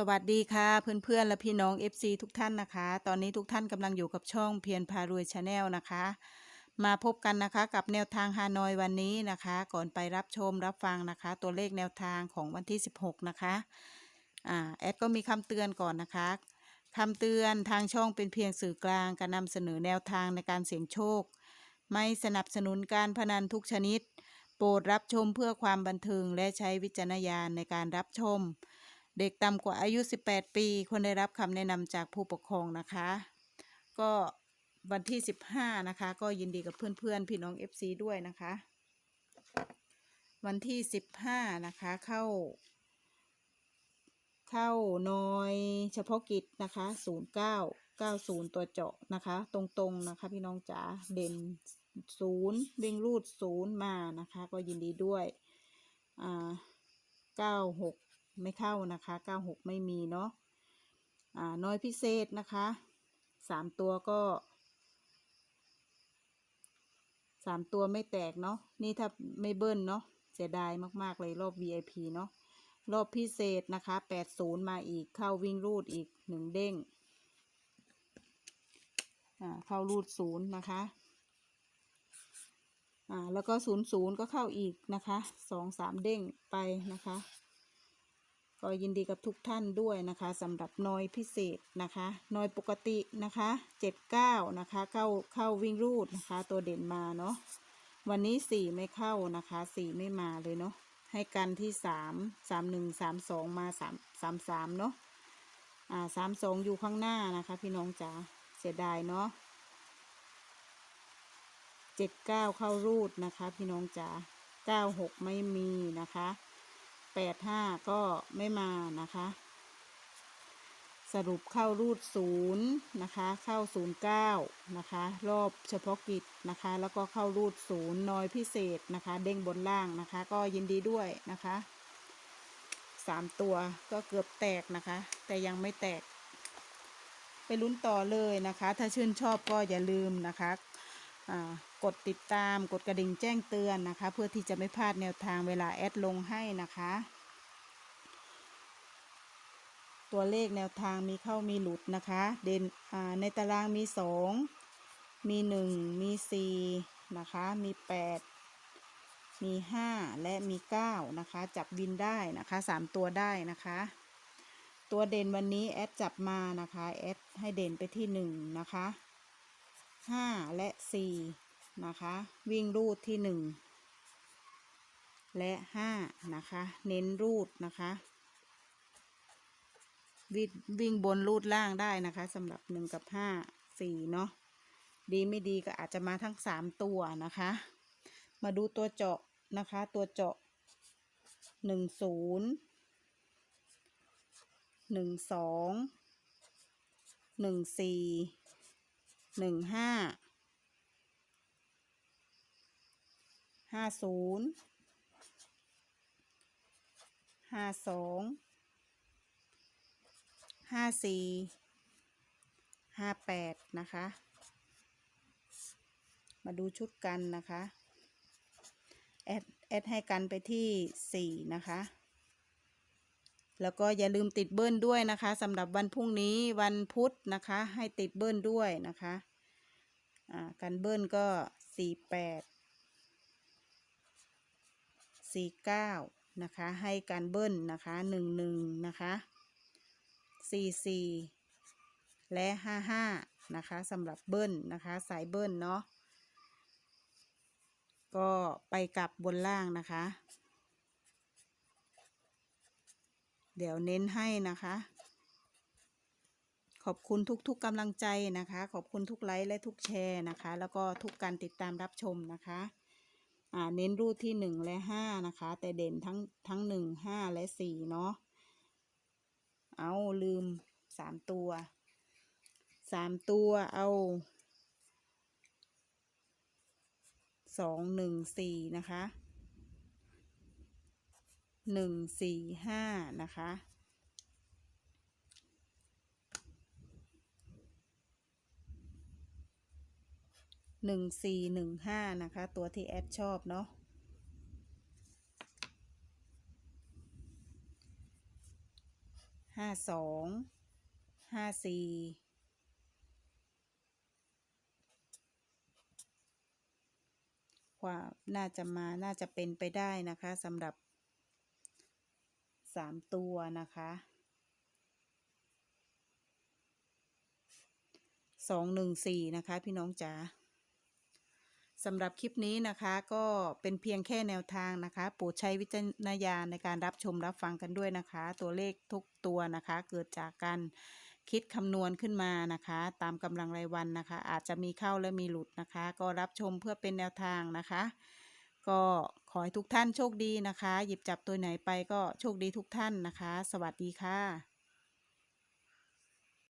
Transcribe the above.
สวัสดีค่ะเพื่อนๆและพี่น้อง FC ทุกท่านนะคะ ตอนนี้ทุกท่านกำลังอยู่กับช่องเพียรพารวยชาแนลนะคะ มาพบกันนะคะกับแนวทางฮานอยวันนี้นะคะ ก่อนไปรับชมรับฟังนะคะ ตัวเลขแนวทางของวันที่ 16 นะคะอ่าแอดก็มีคำเตือนก่อนนะคะคำเตือนทางช่องเป็นเพียงสื่อกลางการนำเสนอแนวทางในการเสี่ยงโชค ไม่สนับสนุนการพนันทุกชนิด โปรดรับชมเพื่อความบันเทิงและใช้วิจารณญาณในการรับชม เด็กต่ำกว่าอายุ 18 ปีควรได้รับคำแนะนำจากผู้ปกครองนะคะ ก็วันที่ 15 นะคะ ก็ยินดีกับเพื่อนๆ พี่น้อง FC ด้วยนะคะ วันที่ 15 นะคะ เข้า เข้าน้อยเฉพาะกิจนะคะ 09 90 ตัวเจาะนะคะ ตรงๆนะคะ พี่น้องจ๋าเด่นศูนย์วิ่งรูดศูนย์มานะคะ ก็ยินดีด้วย อ่า 96 ไม่เข้านะคะ 96 ไม่มีเนาะอ่าน้อยพิเศษนะคะสามตัวก็สามตัวไม่แตกเนาะนี่ถ้าไม่เบิ้ลเนาะเสียดายมาก ๆ เลยรอบ VIP เนาะรอบพิเศษนะคะ 80 มาอีกเข้าวิ่งรูดอีกหนึ่งเด้งอ่าเข้ารูดศูนย์นะคะอ่าแล้วก็ศูนย์ศูนย์ก็เข้าอีกนะคะสองสามเด้งไปนะคะ ก็ยินดีกับทุกท่านด้วยนะคะสำหรับน้อยพิเศษนะคะน้อยปกตินะคะเจ็ดเก้านะคะเข้าเข้าวิ่งรูดนะคะ ตัวเด่นมาเนาะวันนี้สี่ไม่เข้านะคะสี่ไม่มาเลยเนาะให้กันที่สามสามหนึ่งสามสองมาสามสามสามเนาะอ่าสามสองอยู่ข้างหน้านะคะ พี่น้องจ๋าเสียดายเนาะเจ็ดเก้าเข้ารูดนะคะ พี่น้องจ๋าเก้าหกไม่มีนะคะ แปดห้าก็ไม่มานะคะ สรุปเข้ารูดศูนย์นะคะ เข้าศูนย์เก้านะคะ รอบเฉพาะกิจนะคะ แล้วก็เข้ารูดศูนย์น้อยพิเศษนะคะ เด้งบนล่างนะคะ ก็ยินดีด้วยนะคะสามตัวก็เกือบแตกนะคะ แต่ยังไม่แตก ไปลุ้นต่อเลยนะคะ ถ้าชื่นชอบก็อย่าลืมนะคะกดติดตามกดกระดิ่งแจ้งเตือนนะคะ เพื่อที่จะไม่พลาดแนวทางเวลาแอดลงให้นะคะ ตัวเลขแนวทางมีเข้ามีหลุดนะคะ เด่นในตารางมีสองมีหนึ่งมีสี่นะคะ มีแปดมีห้าและมีเก้านะคะ จับวินได้นะคะสามตัวได้นะคะ ตัวเด่นวันนี้แอดจับมานะคะ แอดให้เด่นไปที่หนึ่งนะคะห้าและสี่นะคะ วิ่งรูดที่หนึ่งและห้านะคะ เน้นรูดนะคะ วิ่งวิ่งบนรูดล่างได้นะคะสำหรับหนึ่งกับห้าสี่เนาะดีไม่ดีก็อาจจะมาทั้งสามตัวนะคะ มาดูตัวเจาะนะคะ ตัวเจาะหนึ่งศูนย์หนึ่งสองหนึ่งสี่หนึ่งห้าห้าศูนย์ห้าสอง ห้าสี่ห้าแปดนะคะ มาดูชุดกันนะคะ แอดแอดให้กันไปที่สี่นะคะ แล้วก็อย่าลืมติดเบิ้ลด้วยนะคะสำหรับวันพรุ่งนี้วันพุธนะคะ ให้ติดเบิ้ลด้วยนะคะอ่ากันเบิ้ลก็สี่แปดสี่เก้านะคะ ให้การเบิ้ลนะคะหนึ่งหนึ่งนะคะ สี่สี่และห้าห้านะคะสำหรับเบิ้ลนะคะ สายเบิ้ลเนาะก็ไปกลับบนล่างนะคะ เดี๋ยวเน้นให้นะคะ ขอบคุณทุกๆกำลังใจนะคะ ขอบคุณทุกไลค์และทุกแชร์นะคะ แล้วก็ทุกการติดตามรับชมนะคะอ่าเน้นรูดที่หนึ่งและห้านะคะ แต่เด่นทั้งทั้งหนึ่งห้าและสี่เนาะ เอาลืมสามตัวสามตัวเอาสองหนึ่งสี่นะคะหนึ่งสี่ห้านะคะหนึ่งสี่หนึ่งห้านะคะ ตัวที่แอดชอบเนาะ ห้าสองห้าสี่คว่าน่าจะมาน่าจะเป็นไปได้นะคะสำหรับสามตัวนะคะสองหนึ่งสี่นะคะ พี่น้องจ๋า สำหรับคลิปนี้นะคะก็เป็นเพียงแค่แนวทางนะคะโปรดใช้วิจารณญาณในการรับชมรับฟังกันด้วยนะคะ ตัวเลขทุกตัวนะคะ เกิดจากการคิดคำนวณขึ้นมานะคะ ตามกำลังรายวันนะคะ อาจจะมีเข้าและมีหลุดนะคะ ก็รับชมเพื่อเป็นแนวทางนะคะ ก็ขอให้ทุกท่านโชคดีนะคะ หยิบจับตัวไหนไปก็โชคดีทุกท่านนะคะ สวัสดีค่ะ